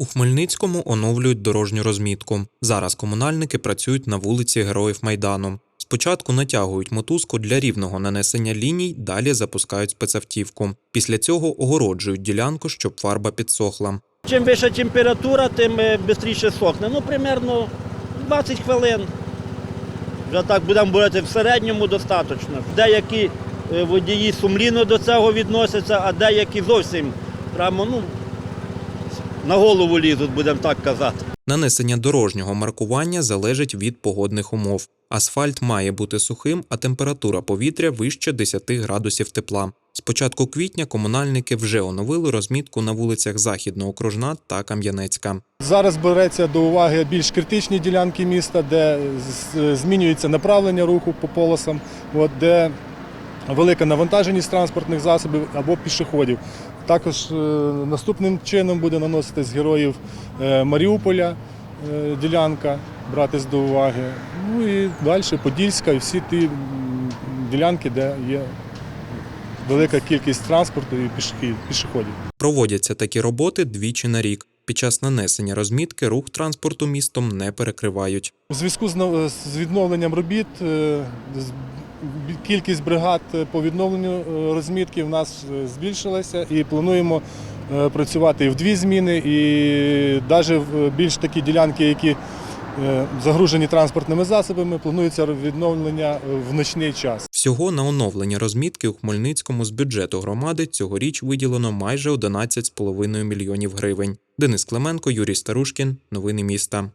У Хмельницькому оновлюють дорожню розмітку. Зараз комунальники працюють на вулиці Героїв Майдану. Спочатку натягують мотузку для рівного нанесення ліній, далі запускають спецавтівку. Після цього огороджують ділянку, щоб фарба підсохла. Чим вища температура, тим швидше сохне. Ну, примерно 20 хвилин. Вже так будемо говорити, в середньому достатньо. Деякі е, водії сумлінно до цього відносяться, а деякі зовсім прямо ну, на голову лізуть, будемо так казати. Нанесення дорожнього маркування залежить від погодних умов. Асфальт має бути сухим, а температура повітря вище 10 градусів тепла. З початку квітня комунальники вже оновили розмітку на вулицях Західноокружна та Кам'янецька. Зараз береться до уваги більш критичні ділянки міста, де змінюється направлення руху по полосам, от, де велика навантаженість транспортних засобів або пішоходів. Також е, наступним чином буде наноситись героїв е, Маріуполя е, ділянка, братись до уваги. Ну і далі Подільська і всі ті ділянки, де є велика кількість транспорту і пішоходів. Проводяться такі роботи двічі на рік. Під час нанесення розмітки рух транспорту містом не перекривають. У зв'язку з з відновленням робіт з- бі- кількість бригад е, по відновленню е, розмітки в нас е, збільшилася і плануємо працювати в дві зміни, і навіть більш такі ділянки, які загружені транспортними засобами, планується відновлення в ночний час. Всього на оновлення розмітки у Хмельницькому з бюджету громади цьогоріч виділено майже 11,5 мільйонів гривень. Денис Клименко, Юрій Старушкін. Новини міста.